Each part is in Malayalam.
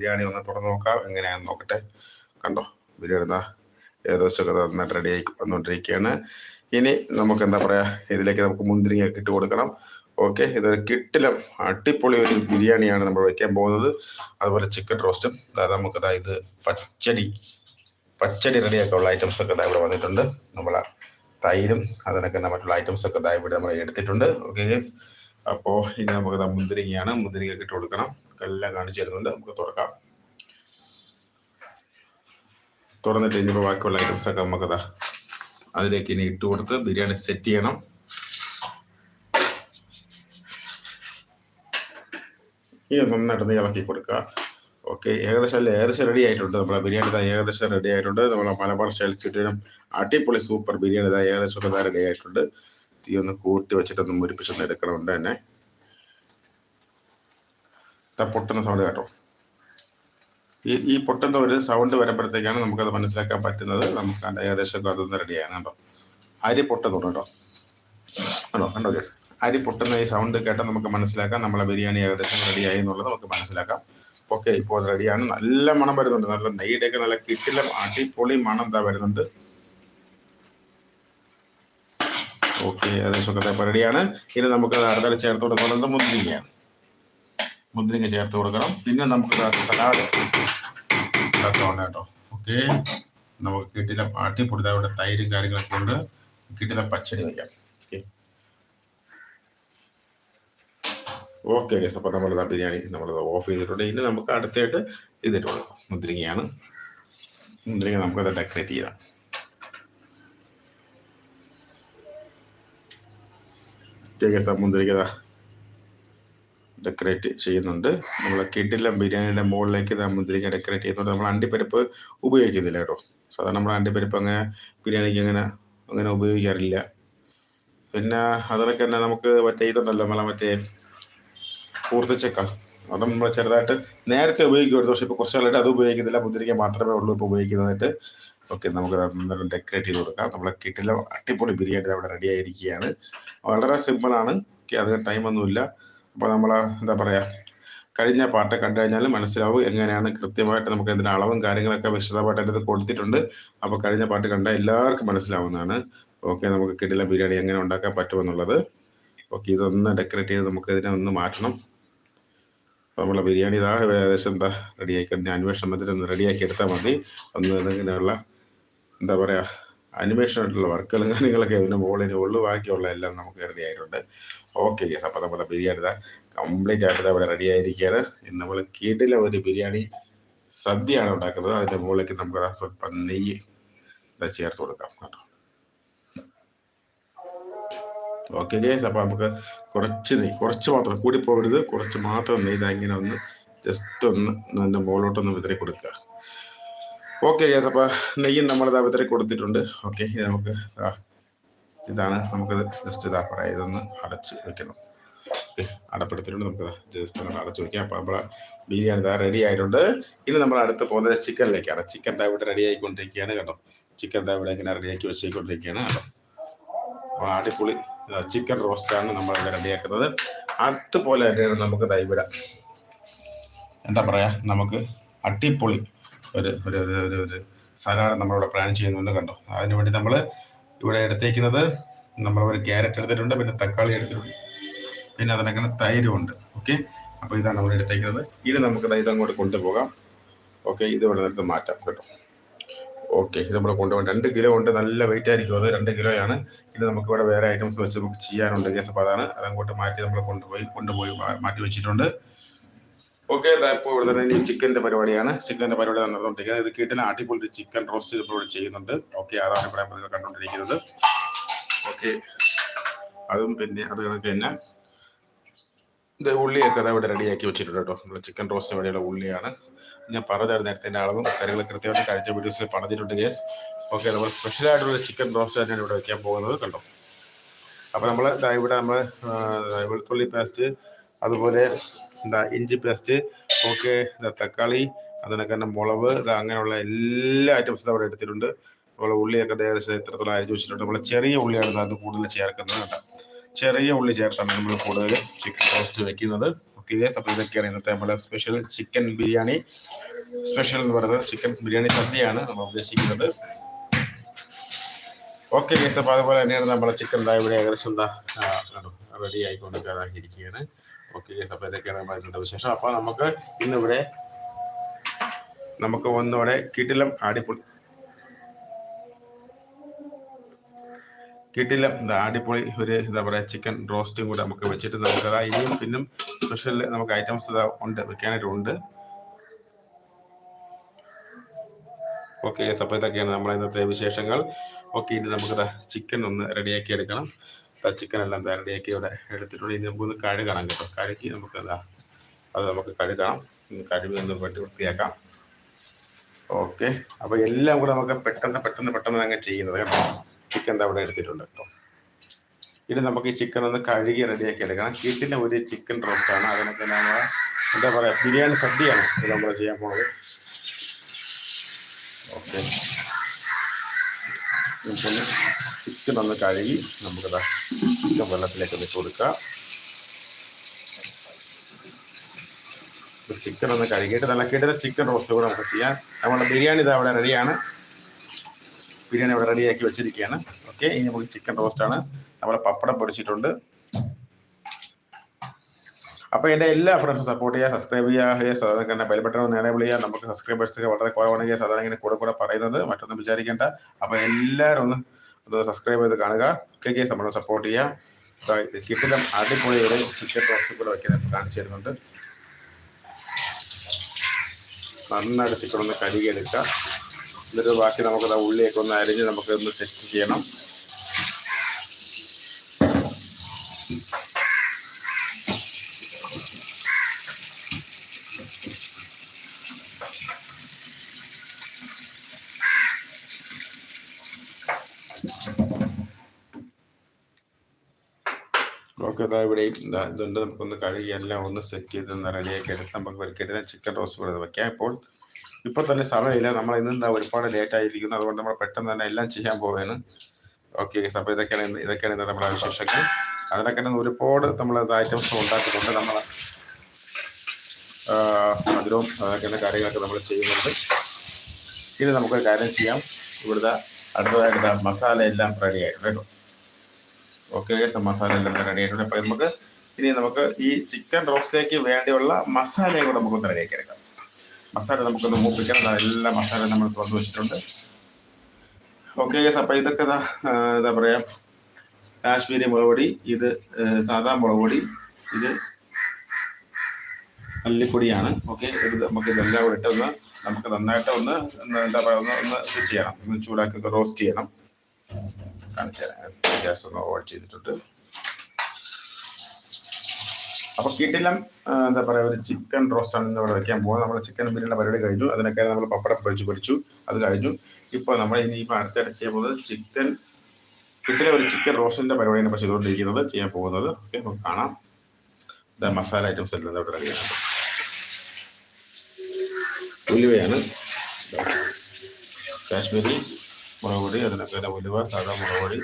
ബിരിയാണി ഒന്ന് തുറന്ന് നോക്കാം. എങ്ങനെയാണെന്ന് നോക്കട്ടെ. കണ്ടോ ബിരിയാണി എന്താ ഏകദേശമൊക്കെ നന്നായിട്ട് റെഡിയായി വന്നുകൊണ്ടിരിക്കുകയാണ് ഇനി നമുക്ക് എന്താ പറയാ ഇതിലേക്ക് നമുക്ക് മുന്തിരിങ്ങ ഇട്ട് കൊടുക്കണം. ഓക്കെ ഇതൊരു കിട്ടിലും അടിപൊളി ഒരു ബിരിയാണിയാണ് നമ്മൾ വെക്കാൻ പോകുന്നത്. അതുപോലെ ചിക്കൻ റോസ്റ്റും അതായത് നമുക്ക് അതായത് പച്ചടി പച്ചടി റെഡിയാക്കാനുള്ള ഐറ്റംസ് ഒക്കെ ഇവിടെ വന്നിട്ടുണ്ട്. നമ്മൾ തൈരും അതിനൊക്കെ മറ്റുള്ള ഐറ്റംസ് ഒക്കെ ഇവിടെ നമ്മൾ എടുത്തിട്ടുണ്ട്. ഓക്കെ അപ്പോൾ ഇനി നമുക്ക് മുന്തിരിങ്ങയാണ്. മുന്തിരിങ്ങ ഇട്ട് കൊടുക്കണം. എല്ലാം കാണിച്ചു തരുന്നുണ്ട് നമുക്ക് തുറക്കാം. തുറന്നിട്ട് ഇനിയിപ്പോൾ ബാക്കിയുള്ള ഐറ്റംസ് ഒക്കെ നമുക്ക് അതാ അതിലേക്ക് ഇനി ഇട്ട് കൊടുത്ത് ബിരിയാണി സെറ്റ് ചെയ്യണം. ഇനി നന്നായിട്ട് ഇളക്കി കൊടുക്കുക. ഓക്കെ ഏകദേശം അല്ല? ഏകദേശം റെഡി ആയിട്ടുണ്ട്. നമ്മളെ ബിരിയാണി ഇതാ ഏകദേശം റെഡി ആയിട്ടുണ്ട്. നമ്മളെ മലബാർ സ്റ്റൈൽ കിട്ടിയും അടിപൊളി സൂപ്പർ ബിരിയാണി ഇതാ ഏകദേശം ഒക്കെ റെഡി ആയിട്ടുണ്ട്. തീ ഒന്ന് കൂട്ടി വെച്ചിട്ടൊന്ന് മുരിപ്പിച്ചൊന്ന് എടുക്കണമുണ്ട് തന്നെ. പൊട്ടുന്ന സൗണ്ട് കേട്ടോ. ഈ ഈ പൊട്ടുന്ന ഒരു സൗണ്ട് വരുമ്പോഴത്തേക്കാണ് നമുക്കത് മനസ്സിലാക്കാൻ പറ്റുന്നത്. നമുക്ക് ഏകദേശം അതൊന്ന് റെഡിയാണ് കേട്ടോ അരി പൊട്ടുന്നു കേട്ടോ. കണ്ടോ? കണ്ടോ കേസ് അരി പൊട്ടുന്ന ഈ സൗണ്ട് കേട്ടാൽ നമുക്ക് മനസ്സിലാക്കാം. നമ്മളെ ബിരിയാണി ഏകദേശം റെഡിയായി എന്നുള്ളത് നമുക്ക് മനസ്സിലാക്കാം. ഓക്കെ ഇപ്പോൾ റെഡിയാണ് നല്ല മണം വരുന്നുണ്ട്. നല്ല നെയ്യുടെയൊക്കെ നല്ല കിട്ടില്ല. അടിപൊളി മണം എന്താ വരുന്നുണ്ട്. ഓക്കെ ഏകദേശം ഒക്കെ ഇപ്പോൾ റെഡിയാണ് ഇനി നമുക്ക് അടുത്ത ചേർത്ത് കൊടുക്കുന്നത് മുന്തിരിങ്ങയാണ്. മുന്തിരിങ്ങ ചേർത്ത് കൊടുക്കണം. പിന്നെ നമുക്ക് സലാഡ് ഉണ്ടാക്കണം കേട്ടോ. ഓക്കെ. നമുക്ക് കിട്ടില്ല അടിപൊളി അവിടെ തൈരും കാര്യങ്ങളൊക്കെ ഉണ്ട്. കിട്ടില്ല പച്ചടി വയ്ക്കാം. ഓക്കെ. ഓക്കെ ഗസ് നമ്മൾ ബിരിയാണി നമ്മൾ ഓഫ് ചെയ്തിട്ടുണ്ട്. ഇനി നമുക്ക് അടുത്തായിട്ട് ഇതിട്ട് കൊടുക്കാം മുന്തിരിങ്ങയാണ്. മുന്തിരിങ്ങ നമുക്കത് ഡെക്കറേറ്റ് ചെയ്യാം. ഓക്കെ ഗസ് മുന്തിരിങ്ങ ഡെക്കറേറ്റ് ചെയ്യുന്നുണ്ട്. നമ്മൾ കിഡിലം ബിരിയാണിയുടെ മുകളിലേക്ക് മുന്തിരിങ്ങ ഡെക്കറേറ്റ് ചെയ്യുന്നുണ്ട്. നമ്മൾ അണ്ടിപ്പരിപ്പ് ഉപയോഗിക്കുന്നില്ല കേട്ടോ. സാധാരണ നമ്മൾ അണ്ടിപ്പരിപ്പ് അങ്ങനെ ബിരിയാണിക്ക് അങ്ങനെ അങ്ങനെ ഉപയോഗിക്കാറില്ല. പിന്നെ അതിനൊക്കെ തന്നെ നമുക്ക് മറ്റേ ഇതുണ്ടല്ലോ നമ്മളെ മറ്റേ കൂർത്തച്ചക്ക അത് നമ്മൾ ചെറുതായിട്ട് നേരത്തെ ഉപയോഗിക്കുമായിരുന്നു. പക്ഷേ ഇപ്പോൾ കുറച്ച് കാലമായിട്ട് അത് ഉപയോഗിക്കുന്നില്ല. മുന്തിരിക്ക മാത്രമേ ഉള്ളൂ ഇപ്പോൾ ഉപയോഗിക്കുന്നതായിട്ട്. ഓക്കെ നമുക്ക് ഡെക്കറേറ്റ് ചെയ്ത് കൊടുക്കാം. നമ്മളെ കിട്ടിലെ അടിപൊളി ബിരിയാണി അവിടെ റെഡി ആയിരിക്കുകയാണ്. വളരെ സിമ്പിളാണ് ഓക്കെ അധികം ടൈമൊന്നുമില്ല അപ്പോൾ നമ്മൾ എന്താ പറയുക കഴിഞ്ഞ പാട്ട് കണ്ടു കഴിഞ്ഞാൽ മനസ്സിലാവും എങ്ങനെയാണ് കൃത്യമായിട്ട് നമുക്ക് എന്തിനാ അളവും കാര്യങ്ങളൊക്കെ വിശദമായിട്ട് അതിന്റെ കൊടുത്തിട്ടുണ്ട്. അപ്പോൾ കഴിഞ്ഞ പാട്ട് കണ്ടാൽ എല്ലാവർക്കും മനസ്സിലാവുന്നതാണ്. ഓക്കെ നമുക്ക് കിട്ടില്ല ബിരിയാണി എങ്ങനെ ഉണ്ടാക്കാൻ പറ്റുമെന്നുള്ളത്. ഓക്കെ ഇതൊന്ന് ഡെക്കറേറ്റ് ചെയ്ത് നമുക്ക് ഇതിനെ ഒന്ന് മാറ്റണം. അപ്പോൾ നമ്മളെ ബിരിയാണി ഇതാ ഏകദേശം എന്താ റെഡിയാക്കി അന്വേഷണത്തിന് ഒന്ന് റെഡിയാക്കി എടുത്താൽ മതി. ഒന്ന് ഇങ്ങനെയുള്ള എന്താ പറയുക അനിമേഷൻ ആയിട്ടുള്ള വർക്കുകളും കാര്യങ്ങളൊക്കെ ഇതിന്റെ മുകളിൽ ഉള്ളു. ബാക്കിയുള്ള എല്ലാം നമുക്ക് റെഡി ആയിട്ടുണ്ട്. ഓക്കെ യെസ് അപ്പോൾ നമ്മുടെ ബിരിയാണി ഇതാ കംപ്ലീറ്റ് ആയിട്ട് ഇവിടെ റെഡി ആയിരിക്കുകയാണ്. ഇന്ന് നമ്മൾ കീട്ടിലെ ഒരു ബിരിയാണി സദ്യയാണ് ഉണ്ടാക്കുന്നത്. അതിന്റെ മുകളിലേക്ക് നമുക്ക് സ്വല്പം നെയ്യ് ചേർത്ത് കൊടുക്കാം കേട്ടോ. ഓക്കെ ഗേസ് അപ്പോൾ നമുക്ക് കുറച്ച് നെയ്യ് കുറച്ച് മാത്രം കൂടി പോകരുത്. കുറച്ച് മാത്രം നെയ്യ് ഇതാ ഇങ്ങനെ ഒന്ന് ജസ്റ്റ് ഒന്ന് അതിന്റെ മുകളിലോട്ടൊന്ന് വിതറി കൊടുക്കുക ഓക്കെ യെസ് അപ്പോൾ നെയ്യും നമ്മൾ ഇതാ വിതറി കൊടുത്തിട്ടുണ്ട്. ഓക്കെ ഇത് നമുക്ക് ഇതാണ് നമുക്കിത് ജസ്റ്റ് ഇതാ പറയാം. ഇതൊന്ന് അടച്ച് വെക്കണം. ഓക്കെ അടപ്പെടുത്തിട്ടുണ്ട് നമുക്ക് ജസ്റ്റ് നമ്മൾ അടച്ച് വെക്കാം. അപ്പോൾ നമ്മളെ ബിരിയാണി ഇതാ റെഡി ആയിട്ടുണ്ട്. ഇനി നമ്മൾ അടുത്ത് പോകുന്നത് ചിക്കനിലേക്കാണ്. ചിക്കൻ ദാ ഇവിടെ റെഡി ആയിക്കൊണ്ടിരിക്കുകയാണ് കേട്ടോ. ചിക്കൻ ദാ ഇവിടെ ഇങ്ങനെ റെഡിയാക്കി വെച്ചേക്കൊണ്ടിരിക്കുകയാണ് കേട്ടോ. അപ്പോൾ അടിപൊളി ചിക്കൻ റോസ്റ്റാണ് റെഡി റെഡിയാക്കുന്നത് അതുപോലെ തന്നെയാണ് നമുക്ക് ദൈവിടെ എന്താ പറയാ? നമുക്ക് അടിപൊളി ഒരു ഒരു ഒരു ഒരു സലാഡ് നമ്മളിവിടെ പ്ലാൻ ചെയ്യുന്നുണ്ട് കണ്ടോ. അതിന് വേണ്ടി നമ്മൾ ഇവിടെ എടുത്തേക്കുന്നത് നമ്മൾ ഒരു ക്യാരറ്റ് എടുത്തിട്ടുണ്ട് പിന്നെ തക്കാളി എടുത്തിട്ടുണ്ട്. പിന്നെ അതിനങ്ങനെ തൈരുമുണ്ട് ഓക്കെ അപ്പോൾ ഇതാണ് നമ്മൾ എടുത്തേക്കുന്നത്. ഇനി നമുക്ക് ദാ അങ്ങോട്ട് കൊണ്ടുപോകാം. ഓക്കെ ഇത് ഇവിടെ നിന്നെടുത്ത് മാറ്റാം കേട്ടോ. ഓക്കെ ഇത് നമ്മൾ കൊണ്ടുപോകാം. രണ്ട് കിലോ ഉണ്ട്. നല്ല വെയിറ്റ് ആയിരിക്കും അത്. രണ്ട് കിലോയാണ്. ഇത് നമുക്ക് ഇവിടെ വേറെ ഐറ്റംസ് വെച്ച് നമുക്ക് ചെയ്യാനുണ്ട്. കേസ് അപ്പോൾ അതാണ്. അതങ്ങോട്ട് മാറ്റി നമ്മൾ കൊണ്ടുപോയി കൊണ്ടുപോയി മാറ്റി വെച്ചിട്ടുണ്ട്. ഓക്കെ ഇപ്പോൾ ഇവിടെ തന്നെ ചിക്കന്റെ പരിപാടിയാണ്. ചിക്കന്റെ പരിപാടി നടന്നുകൊണ്ടിരിക്കുന്നത് ഇത് കിട്ടില്ല അടിപൊളി ചിക്കൻ റോസ്റ്റ് ഇപ്പോൾ ചെയ്യുന്നുണ്ട്. ഓക്കെ അതാണ് ഇവിടെ കണ്ടുകൊണ്ടിരിക്കുന്നത്. ഓക്കെ അതും പിന്നെ അത് കണക്ക് തന്നെ. ഇത് ഉള്ളിയൊക്കെ ഇവിടെ റെഡിയാക്കി വെച്ചിട്ടുണ്ട് കേട്ടോ. നമ്മൾ ചിക്കൻ റോസ്റ്റ് വഴിയുള്ള ഉള്ളിയാണ്. ഞാൻ പറഞ്ഞായിരുന്നു നേരത്തെ എന്റെ അളവും കാര്യങ്ങൾ കൃത്യമായിട്ട് കഴിച്ച വീഡിയോസിൽ പറഞ്ഞിട്ടുണ്ട് കേസ് ഓക്കെ നമ്മൾ സ്പെഷ്യലായിട്ടുള്ള ചിക്കൻ റോസ്റ്റ് തന്നെയാണ് ഇവിടെ വയ്ക്കാൻ പോകുന്നത് കണ്ടോ? അപ്പോൾ നമ്മൾ ഇവിടെ നമ്മൾ വെളുത്തുള്ളി പേസ്റ്റ് അതുപോലെ എന്താ ഇഞ്ചി പേസ്റ്റ് ഓക്കെ തക്കാളി അതിനൊക്കെ തന്നെ മുളക് ഇത് അങ്ങനെയുള്ള എല്ലാ ഐറ്റംസും അവിടെ എടുത്തിട്ടുണ്ട്. അതുപോലെ ഉള്ളിയൊക്കെ ഏകദേശം എത്രത്തോളം അരിഞ്ഞു വെച്ചിട്ടുണ്ട്. നമ്മൾ ചെറിയ ഉള്ളിയാണ് അത് കൂടുതൽ ചേർക്കുന്നത് കേട്ടോ. ചെറിയ ഉള്ളി ചേർത്താണ് നമ്മൾ കൂടുതൽ ചിക്കൻ റോസ്റ്റ് വെക്കുന്നത്. ഓക്കെ ഇതേ അപ്പോൾ ഇതൊക്കെയാണ് ഇന്നത്തെ നമ്മുടെ സ്പെഷ്യൽ ചിക്കൻ ബിരിയാണി. സ്പെഷ്യൽ എന്ന് പറയുന്നത് ചിക്കൻ ബിരിയാണി സദ്യയാണ് നമ്മൾ ഉദ്ദേശിക്കുന്നത്. ഓക്കെ കേസ് അപ്പോൾ അതുപോലെ തന്നെയാണ് നമ്മുടെ ചിക്കൻ ഇവിടെ ഏകദേശം എന്താ റെഡി ആയിക്കൊണ്ടൊക്കെ ഇരിക്കുകയാണ് ഓക്കെ കേസ് അപ്പോൾ ഇന്നത്തെ വിശേഷം. അപ്പോൾ നമുക്ക് ഇന്നിവിടെ നമുക്ക് ഒന്നുകൂടെ കിടിലം അടിപൊളി കിട്ടില്ല അടിപൊളി ഒരു എന്താ പറയുക ചിക്കൻ റോസ്റ്റും കൂടെ നമുക്ക് വെച്ചിട്ട് നമുക്ക് അതാ ഇനിയും പിന്നും സ്പെഷ്യൽ നമുക്ക് ഐറ്റംസ് ഇതാ ഉണ്ട് വെക്കാനായിട്ട് ഉണ്ട്. ഓക്കെ അപ്പോൾ ഇതൊക്കെയാണ് നമ്മളെ ഇന്നത്തെ വിശേഷങ്ങൾ. ഓക്കെ ഇനി നമുക്ക് ചിക്കൻ ഒന്ന് റെഡിയാക്കി എടുക്കണം. ചിക്കൻ എല്ലാം റെഡിയാക്കി ഇവിടെ എടുത്തിട്ടുണ്ട് ഇനി നമുക്കൊന്ന് കഴുകണം കേട്ടോ കഴുകി നമുക്ക് എന്താ അത് നമുക്ക് കഴുകണം കഴുകി ഒന്ന് വെട്ടി വൃത്തിയാക്കാം ഓക്കെ അപ്പോൾ എല്ലാം കൂടെ നമുക്ക് പെട്ടെന്ന് പെട്ടെന്ന് പെട്ടെന്ന് അങ്ങ് ചെയ്യുന്നത് കേട്ടോ. ചിക്കൻ എന്താ ഇവിടെ എടുത്തിട്ടുണ്ട് കേട്ടോ. ഇനി നമുക്ക് ഈ ചിക്കൻ ഒന്ന് കഴുകി റെഡിയാക്കി എടുക്കണം. കിട്ടിന് ഒരു ചിക്കൻ റോസ്റ്റാണ് അതിനൊക്കെ നമ്മൾ എന്താ പറയുക ബിരിയാണി സദ്യയാണ് ഇത് നമ്മൾ ചെയ്യാൻ പോകുന്നത് ഓക്കെ നമുക്കൊന്ന് ചിക്കൻ ഒന്ന് കഴുകി നമുക്കത് ചിക്കൻ വെള്ളത്തിലേക്ക് വെച്ച് കൊടുക്കാം ചിക്കൻ ഒന്ന് കഴുകിയിട്ട് നല്ല കിടന്ന ചിക്കൻ റോസ്റ്റ് കൂടെ നമുക്ക് ചെയ്യാം. നമ്മുടെ ബിരിയാണി ഇത് അവിടെ റെഡിയാണ് ബിരിയാണി അവിടെ റെഡിയാക്കി വെച്ചിരിക്കുകയാണ്. ഓക്കെ ഇനി നമുക്ക് ചിക്കൻ റോസ്റ്റാണ് നമ്മുടെ പപ്പടം പൊടിച്ചിട്ടുണ്ട്. അപ്പോൾ എന്റെ എല്ലാ ഫ്രണ്ട്സും സപ്പോർട്ട് ചെയ്യുക സബ്സ്ക്രൈബ് ചെയ്യുക സാധാരണ തന്നെ ബെൽ ബട്ടൺ എനേബിൾ ചെയ്യുക. നമുക്ക് സബ്സ്ക്രൈബേഴ്സ് വളരെ കുറവാണെങ്കിൽ സാധാരണ ഇങ്ങനെ കൂടെ കൂടെ പറയുന്നത് മറ്റൊന്നും വിചാരിക്കേണ്ട. അപ്പോൾ എല്ലാവരും ഒന്ന് ഒന്ന് സബ്സ്ക്രൈബ് ചെയ്ത് കാണുക. കെ നമ്മളെ സപ്പോർട്ട് ചെയ്യുക. കിട്ടിലും അടിപൊളി ഒരു ചിക്കൻ റോസ്റ്റ് കൂടെ വയ്ക്കാൻ കാണിച്ചു തരുന്നുണ്ട്. നന്നായിട്ട് ചിക്കൻ ഒന്ന് കഴുകിയെടുക്കുക. എന്നിട്ട് ബാക്കി നമുക്കത് ഉള്ളിയൊക്കെ ഒന്ന് അരിഞ്ഞ് നമുക്ക് ഒന്ന് ടെസ്റ്റ് ചെയ്യണം. ഓക്കെ അതാ ഇവിടെയും ഇതാ ഇതുണ്ട്. നമുക്കൊന്ന് കഴുകി എല്ലാം ഒന്ന് സെറ്റ് ചെയ്ത് റെഡിയാക്കി എടുത്ത് നമുക്ക് വെറുതെ ചിക്കൻ റോസ് കൂടെ വയ്ക്കാം ഇപ്പോൾ ഇപ്പോൾ തന്നെ സമയമില്ല. നമ്മൾ ഇന്ന് ഒരുപാട് ലേറ്റ് ആയിരിക്കുന്നു. അതുകൊണ്ട് നമ്മൾ പെട്ടെന്ന് തന്നെ എല്ലാം ചെയ്യാൻ പോവുകയാണ് ഓക്കെ അപ്പോൾ ഇതൊക്കെയാണ് ഇതൊക്കെയാണ് ഇന്ന് നമ്മുടെ വിശേഷങ്ങൾ. അതിനൊക്കെ ഒരുപാട് നമ്മൾ ഐറ്റംസ് ഉണ്ടാക്കുന്നുണ്ട് നമ്മൾ മധുരവും അതൊക്കെ കാര്യങ്ങളൊക്കെ നമ്മൾ ചെയ്യുന്നുണ്ട്. ഇനി നമുക്കൊരു കാര്യം ചെയ്യാം. ഇവിടുത്തെ അടുത്തതായിട്ട് മസാല എല്ലാം റെഡി ആയിട്ടുണ്ട് കേട്ടോ. ഓക്കെ മസാല എല്ലാം റെഡി ആയിട്ടുണ്ട്. അപ്പോൾ നമുക്ക് ഇനി നമുക്ക് ഈ ചിക്കൻ റോസ്റ്റിലേക്ക് വേണ്ടിയുള്ള മസാലയും കൂടെ നമുക്കൊന്ന് റെഡിയാക്കി എടുക്കാം. മസാല നമുക്കൊന്ന് മൂപ്പിക്കണം എല്ലാ മസാല നമ്മൾ തുറന്നു വെച്ചിട്ടുണ്ട്. ഓക്കെ അപ്പം ഇതൊക്കെ എന്താ പറയുക കാശ്മീരി മുളക് പൊടി ഇത് സാധാ മുളക് പൊടി ഇത് മല്ലിപ്പൊടിയാണ്. ഓക്കെ ഇത് നമുക്ക് ഇതെല്ലാം കൂടെ ഇട്ടൊന്ന് നമുക്ക് നന്നായിട്ട് ഒന്ന് എന്താ പറയുക ഒന്ന് ഒന്ന് ഇത് ചെയ്യണം. ഒന്ന് ചൂടാക്കി റോസ്റ്റ് ചെയ്യണം. കാണിച്ചു തരാം ചെയ്തിട്ടുണ്ട്. അപ്പോൾ കിട്ടിലം എന്താ പറയുക ഒരു ചിക്കൻ റോസ്റ്റ് ആണ് ഇവിടെ വെക്കാൻ പോകുന്നത്. നമ്മൾ ചിക്കൻ ബിരിയാണി പരിപാടി കഴിഞ്ഞു. അതിനൊക്കെ നമ്മൾ പപ്പടം പൊരിച്ച് പൊരിച്ചു. അത് കഴിഞ്ഞു. ഇപ്പോൾ നമ്മൾ ഇനി ഇപ്പൊ അടുത്തായിട്ട് ചെയ്യാൻ പോകുന്നത് ചിക്കൻ കിട്ടിലെ ഒരു ചിക്കൻ റോസ്റ്റിന്റെ പരിപാടിയാണ് ഇപ്പോൾ ചെയ്തുകൊണ്ടിരിക്കുന്നത് ചെയ്യാൻ പോകുന്നത്. ഓക്കെ നമുക്ക് കാണാം. ഇതാ മസാല ഐറ്റംസ് എല്ലാം ഇവിടെ റെഡിയാണ് ഉലുവയാണ്. കാശ്മീരി മുളക് പൊടി അതിനൊക്കെ ഉലുവ സാധാ മുളക് പൊടി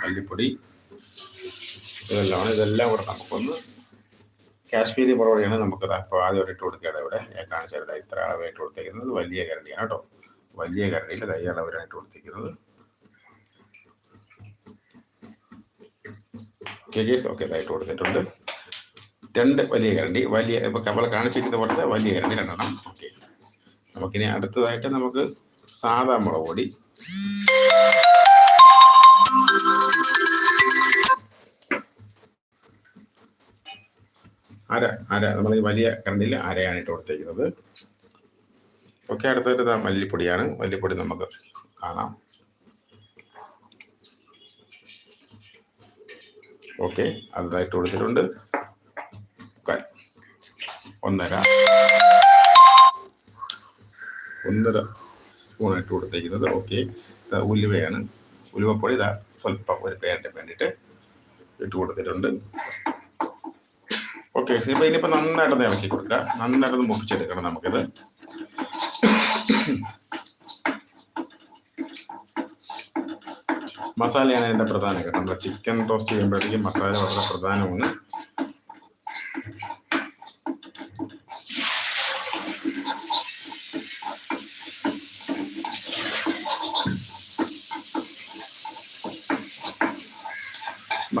മല്ലിപ്പൊടി ഇതെല്ലാം ഇതെല്ലാം കൂടെ നമുക്കൊന്ന് കാശ്മീരി മുളകുപൊടിയാണ് നമുക്ക് ഇപ്പോൾ ആദ്യം ഇട്ട് കൊടുക്കുകയാണ് ഇവിടെ. ഞാൻ കാണിച്ചത് ഇത്ര അളവ് ഇട്ട് കൊടുത്തേക്കുന്നത് വലിയ കരണ്ടിയാണ് കേട്ടോ. വലിയ കരണ്ടിയിൽ തൈ അളവിലാണ് ഇട്ട് ജി കേസ് ഓക്കെ ഇതായിട്ട് കൊടുത്തിട്ടുണ്ട്. രണ്ട് വലിയ കരണ്ടി വലിയ ഇപ്പോൾ കവള കാണിച്ചിരിക്കുന്ന പോലത്തെ വലിയ കരണ്ടി രണ്ടെണ്ണം. ഓക്കെ നമുക്കിനി അടുത്തതായിട്ട് നമുക്ക് സാധാ മുളക് പൊടി അര നമ്മൾ ഈ വലിയ കരണ്ടിൽ അരയാണ് ഇട്ട് കൊടുത്തേക്കുന്നത്? ഓക്കെ അടുത്തായിട്ട് മല്ലിപ്പൊടിയാണ്. മല്ലിപ്പൊടി നമുക്ക് കാണാം. ഓക്കെ അതായിട്ട് കൊടുത്തിട്ടുണ്ട്. ഒന്നര. ഒന്നര സ്പൂൺ ഇട്ട് കൊടുത്തേക്കുന്നത്. ഓക്കെ ഉലുവയാണ്. ഉലുവപ്പൊടി ഇതാ സ്വല്പം ഒരു പേരിന്റെ വേണ്ടിയിട്ട് ഇട്ട് കൊടുത്തിട്ടുണ്ട്. ഓക്കെ ഇപ്പൊ ഇനിയിപ്പോ നന്നായിട്ട് ഇളക്കി കൊടുക്കുക നന്നായിട്ട് മുപ്പിച്ചെടുക്കണം നമുക്കിത്. മസാലയാണ് അതിന്റെ പ്രധാന കാരണം നമ്മൾ ചിക്കൻ ടോസ്റ്റ് ചെയ്യുമ്പോഴത്തേക്കും മസാല വളരെ പ്രധാനമാണ്.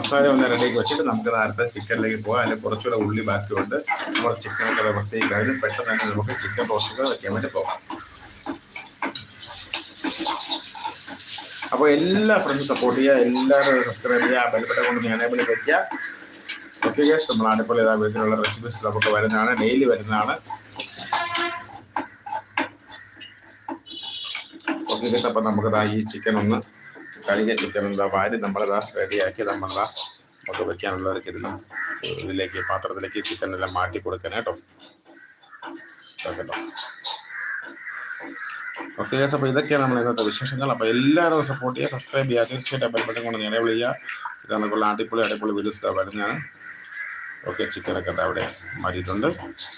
മസാല ഒന്ന് റെഡിയാക്കി വെച്ചിട്ട് നമുക്ക് നേരത്തെ ചിക്കനിലേക്ക് പോകാം. അതിൽ കുറച്ചുകൂടെ ഉള്ളി ബാക്കിയുണ്ട്. നമ്മൾ ചിക്കനൊക്കെ വൃത്തിയാക്കി കഴിഞ്ഞ് പെട്ടെന്ന് തന്നെ നമുക്ക് ചിക്കൻ റോസ്റ്റൊക്കെ വെക്കാൻ വേണ്ടി പോകാം. അപ്പോൾ എല്ലാ ഫ്രണ്ട്സും സപ്പോർട്ട് ചെയ്യുക എല്ലാവരും സബ്സ്ക്രൈബ് ചെയ്യുക ബലപ്പെട്ട കൊണ്ട് എനേബിൾ വയ്ക്കുക ഓക്കെ ഗസ് നമ്മൾ അടിപൊളി ഏതാ വീട്ടിലുള്ള റെസിപ്പീസ് നമുക്ക് വരുന്നതാണ് ഡെയിലി വരുന്നതാണ്. ഓക്കെ ഗസ് അപ്പം നമുക്ക് ഈ ചിക്കൻ ഒന്ന് കഴുകിയ ചിക്കൻ എന്താ വാരി നമ്മളിതാ റെഡിയാക്കി നമ്മളിതാ നമുക്ക് വെക്കാനുള്ളവർക്ക് ഇടുന്നു ഇതിലേക്ക് പാത്രത്തിലേക്ക് ചിക്കൻ എല്ലാം മാറ്റി കൊടുക്കണം കേട്ടോ. കേട്ടോ ഓക്കെ. ഗേസ് അപ്പോൾ ഇതൊക്കെയാണ് നമ്മൾ ഇന്നത്തെ വിശേഷങ്ങൾ. അപ്പോൾ എല്ലാവരും സപ്പോർട്ട് ചെയ്യുക സബ്സ്ക്രൈബ് ചെയ്യുക. തീർച്ചയായിട്ടും ബെൽബട്ടൺ കൊണ്ട് നേരെ വിളിക്കുക ഇത് നമുക്കുള്ള അടിപൊളി അടിപൊളി വീഡിയോസ് വരുന്നതാണ് ഓക്കെ ചിക്കനൊക്കെ അവിടെ മാറ്റിയിട്ടുണ്ട്.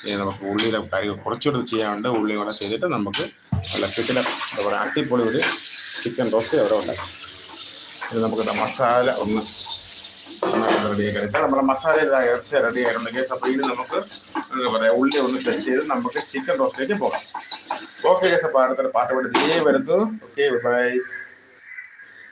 ഇനി നമുക്ക് ഉള്ളിയിലെ കാര്യങ്ങൾ കുറച്ചുകൂടി ചെയ്യാനുണ്ട്. ഉള്ളി കൂടെ ചെയ്തിട്ട് നമുക്ക് നല്ല ചിക്കൻ എന്താ അടിപൊളി ഒരു ചിക്കൻ റോസ്റ്റ് അവിടെ ഉണ്ടാക്കും. ഇത് നമുക്ക് മസാല ഒന്ന് റെഡിയാക്കി എടുക്കാം. നമ്മുടെ മസാല ഇതാ ഇറച്ചി റെഡി ആയിട്ടുണ്ടെങ്കിൽ അപ്പോൾ ഇനി നമുക്ക് എന്താ പറയുക ഉള്ളി ഒന്ന് സെറ്റ് ചെയ്ത് നമുക്ക് ചിക്കൻ റോസ്റ്റിലേക്ക് പോകാം. ഓക്കെ അപ്പോൾ അടുത്തൊരു പാട്ട് പാടി തീരെ വരുന്നു. Okay bye